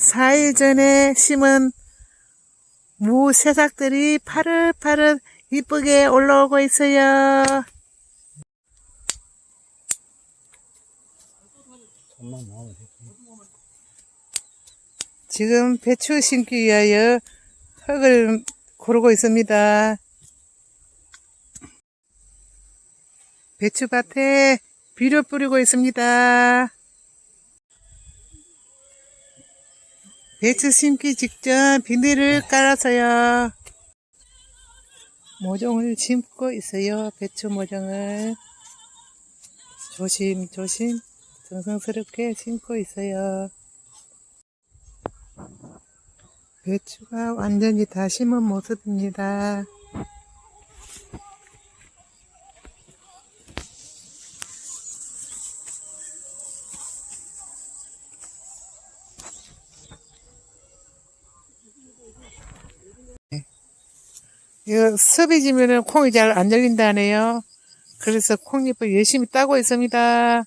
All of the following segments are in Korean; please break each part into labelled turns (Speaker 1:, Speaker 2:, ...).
Speaker 1: 4일 전에 심은 무 새싹들이 파릇파릇 이쁘게 올라오고 있어요. 지금 배추 심기 위하여 흙을 고르고 있습니다. 배추밭에 비료 뿌리고 있습니다. 배추 심기 직전 비닐을 깔아서요. 모종을 심고 있어요. 배추 모종을 조심조심 정성스럽게 심고 있어요. 배추가 완전히 다 심은 모습입니다. 이거 습이 지면은 콩이 잘 안 열린다네요. 그래서 콩잎을 열심히 따고 있습니다.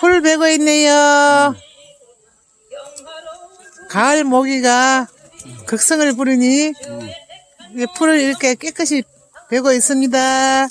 Speaker 1: 풀 베고 있네요. 가을 모기가 극성을 부르니 풀을 이렇게 깨끗이 베고 있습니다.